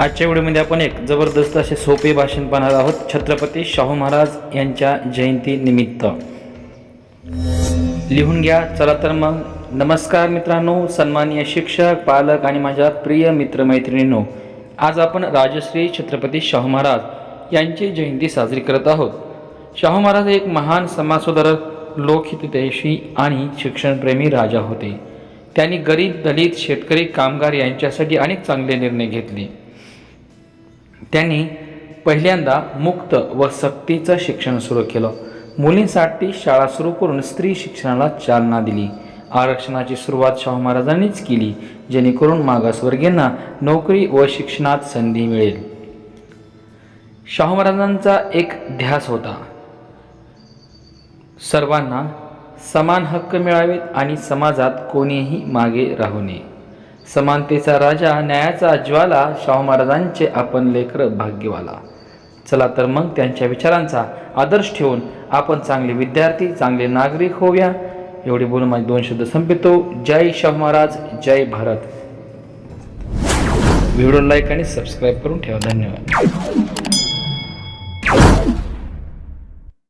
आजच्या व्हिडिओमध्ये आपण एक जबरदस्त असे सोपे भाषण पाहणार आहोत. छत्रपती शाहू महाराज यांच्या जयंतीनिमित्त लिहून घ्या. चला तर मग. नमस्कार मित्रांनो. सन्माननीय शिक्षक पालक आणि माझ्या प्रिय मित्रमैत्रिणींनो आज आपण राजश्री छत्रपती शाहू महाराज यांची जयंती साजरी करत आहोत. शाहू महाराज एक महान समाजसुधारक लोकहितैषी आणि शिक्षणप्रेमी राजा होते. त्यांनी गरीब दलित शेतकरी कामगार यांच्यासाठी अनेक चांगले निर्णय घेतले. त्यांनी पहिल्यांदा मुक्त व सक्तीचं शिक्षण सुरू केलं. मुलींसाठी शाळा सुरू करून स्त्री शिक्षणाला चालना दिली. आरक्षणाची सुरुवात शाहू महाराजांनीच केली जेणेकरून मागासवर्गीयांना नोकरी व शिक्षणात संधी मिळेल. शाहू महाराजांचा एक ध्यास होता. सर्वांना समान हक्क मिळावेत आणि समाजात कोणीही मागे राहू नये. समानतेचा राजा न्यायाचा ज्वाला शाहू महाराजांचे आपण लेकर भाग्यवाला. चला तर मग त्यांच्या विचारांचा आदर्श ठेवून आपण चांगले विद्यार्थी चांगले नागरिक होऊया. एवढे बोलून माझे दोन शब्द संपितो. जय शाहू महाराज जय भारत. व्हिडिओ लाईक आणि सबस्क्राईब करून ठेवा. धन्यवाद.